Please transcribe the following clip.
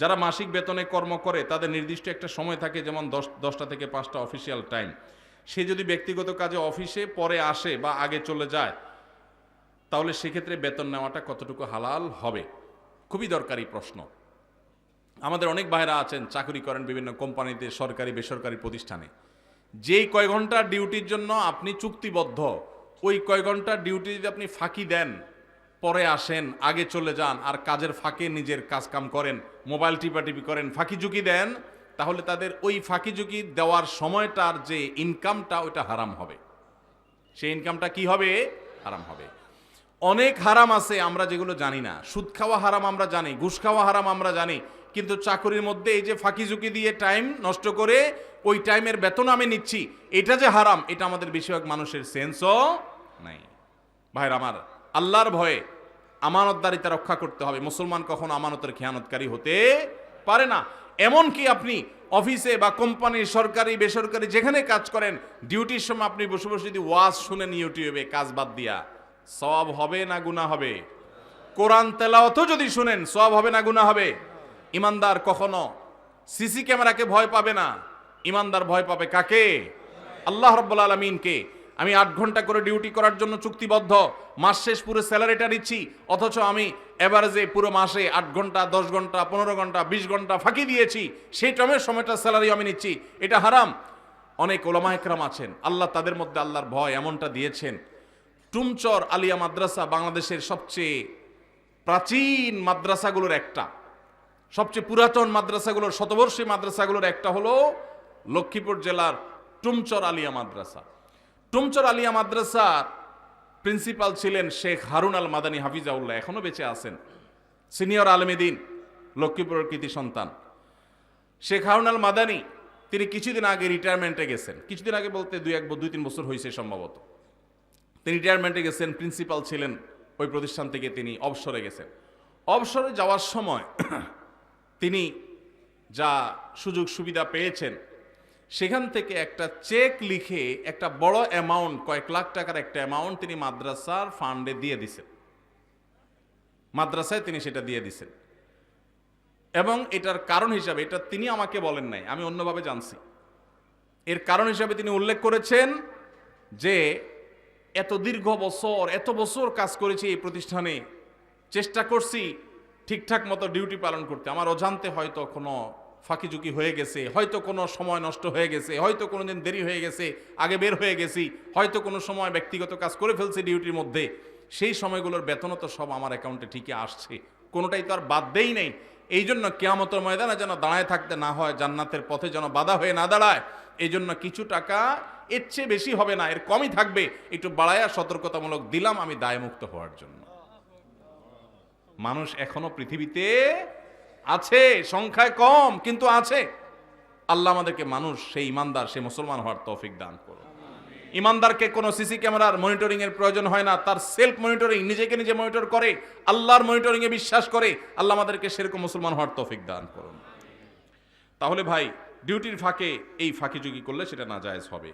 যারা মাসিক বেতনে কর্ম করে, তাদের নির্দিষ্ট একটা সময় থাকে, যেমন দশ, দশটা থেকে পাঁচটা অফিসিয়াল টাইম সে যদি ব্যক্তিগত কাজে অফিসে পরে আসে বা আগে চলে যায়, তাহলে সেক্ষেত্রে বেতন নেওয়াটা কতটুকু হালাল হবে? খুবই দরকারি প্রশ্ন। আমাদের অনেক ভাইরা আছেন, চাকরি করেন বিভিন্ন কোম্পানিতে, সরকারি, বেসরকারি প্রতিষ্ঠানে। যেই কয় ঘণ্টা ডিউটির জন্য আপনি চুক্তিবদ্ধ, ওই কয় ঘণ্টা ডিউটি যদি আপনি ফাঁকি দেন পরে আসেন, আগে চলে যান, আর কাজের ফাঁকে নিজের কাজ কাম করেন, মোবাইল টিপাটিপি করেন, ফাঁকি ঝুঁকি দেন, তাহলে তাদের ওই ফাঁকি ঝুঁকি দেওয়ার সময়টার যে ইনকামটা ওইটা হারাম হবে। সেই ইনকামটা কি হবে? হারাম হবে। অনেক হারাম আছে, আমরা যেগুলো জানি না। সুদ খাওয়া হারাম আমরা জানি, ঘুষ খাওয়া হারাম আমরা জানি, কিন্তু চাকরির মধ্যে এই যে ফাঁকি ঝুঁকি দিয়ে টাইম নষ্ট করে, ওই টাইমের বেতন আমি নিচ্ছি, এটা যে হারাম, এটা আমাদের বেশিরভাগ মানুষের সেন্সও নাই। ভাইর আমার আল্লাহর ভয়ে আমানতদারিতা রক্ষা করতে হবে। মুসলমান কখনো আমানতের খেয়ানতকারী হতে পারে না। এমনকি আপনি অফিসে বা কোম্পানি সরকারি, বেসরকারি যেখানে কাজ করেন, ডিউটির সময় আপনি বসে বসে যদি ওয়াজ শুনেন ইউটিউবে, কাজ বাদ দিয়া সব হবে না গুণা হবে? কোরআন তেলাওয়াতও যদি শুনেন সব হবে না গুণা হবে? ইমানদার কখনো সিসি ক্যামেরাকে ভয় পাবে না? ইমানদার ভয় পাবে কাকে? আল্লাহ রব্বুল আলমিনকে আমি আট ঘণ্টা করে ডিউটি করার জন্য চুক্তিবদ্ধ। মাস শেষ পুরো স্যালারিটা নিচ্ছি, অথচ আমি এভারেজে পুরো মাসে আট ঘণ্টা, দশ ঘণ্টা, পনেরো ঘণ্টা, বিশ ঘণ্টা ফাঁকি দিয়েছি। সেই টাইমের সময়টা স্যালারি আমি নিচ্ছি। এটা হারাম। অনেক ওলামা একরাম আছেন। আল্লাহ তাদের মধ্যে আল্লাহর ভয় এমনটা দিয়েছেন। টুমচর আলিয়া মাদ্রাসা বাংলাদেশের সবচেয়ে প্রাচীন মাদ্রাসাগুলোর একটা। সবচেয়ে পুরাতন মাদ্রাসাগুলোর, শতবর্ষী মাদ্রাসাগুলোর একটা হলো লক্ষ্মীপুর জেলার টুমচর আলিয়া মাদ্রাসা। টুমচর আলিয়া মাদ্রাসার প্রিন্সিপাল ছিলেন শেখ হারুন আল মাদানী হাফিজাউল্লাহ, এখনও বেঁচে আছেন। সিনিয়র আলমেদিন লক্ষ্মীপুরের কৃতি সন্তান। শেখ হারুন আল মাদানী, তিনি কিছুদিন আগে রিটায়ারমেন্টে গেছেন। কিছুদিন আগে বলতে দুই এক দুই তিন বছর হয়েছে সম্ভবত। তিনি রিটায়ারমেন্টে গেছেন, প্রিন্সিপাল ছিলেন, ওই প্রতিষ্ঠান থেকে তিনি অবসরে গেছেন। অবসরে যাওয়ার সময় তিনি যা সুযোগ সুবিধা পেয়েছেন সেখান থেকে একটা চেক লিখে একটা বড় অ্যামাউন্ট কয়েক লাখ টাকার একটা অ্যামাউন্ট তিনি মাদ্রাসার ফান্ডে দিয়ে দিছেন। মাদ্রাসায় তিনি সেটা দিয়ে দিছেন। এবং এটার কারণ হিসাবে, এটা তিনি আমাকে বলেন নাই, আমি অন্যভাবে জানছি। এর কারণ হিসাবে তিনি উল্লেখ করেছেন যে, এত দীর্ঘ বছর, এত বছর কাজ করেছি এই প্রতিষ্ঠানে, চেষ্টা করছি ঠিকঠাক মতো ডিউটি পালন করতে। আমার অজান্তে হয়তো কোনো ফাঁকি ঝুঁকি হয়ে গেছে, হয়তো কোনো সময় নষ্ট হয়ে গেছে, হয়তো কোনো দিন দেরি হয়ে গেছে, আগে বের হয়ে গেছি, হয়তো কোনো সময় ব্যক্তিগত কাজ করে ফেলছে ডিউটির মধ্যে। সেই সময়গুলোর বেতনও তো সব আমার অ্যাকাউন্টে ঠিকই আসছে। কোনোটাই তো আর বাদ দেই নেই। এই জন্য কেয়ামতের ময়দানে যেন দাঁড়ায় থাকতে না হয়, জান্নাতের পথে যেন বাধা হয়ে না দাঁড়ায় এই জন্য কিছু টাকা এর চেয়ে বেশি হবে না, এর কমই থাকবে। একটু বাড়ায়া সতর্কতামূলক দিলাম, আমি দায়মুক্ত হওয়ার জন্য। মানুষ এখনও পৃথিবীতে আছে, সংখ্যায় কম, কিন্তু আছে। আল্লাহ আমাদেরকে মানুষ, সেই ইমানদার, সে মুসলমান হওয়ার তৌফিক দান করুন। ইমানদারকে কোনো সিসি ক্যামেরার মনিটরিং এর প্রয়োজন হয় না, তার সেলফ মনিটরিং, নিজেকে নিজে মনিটর করে, আল্লাহর মনিটরিং এ বিশ্বাস করে, আল্লাহ আমাদেরকে সেরকম মুসলমান হওয়ার তৌফিক দান করুন। তাহলে ভাই, ডিউটির ফাঁকে এই ফাঁকি ঝুঁকি করলে সেটা না জায়েজ হবে।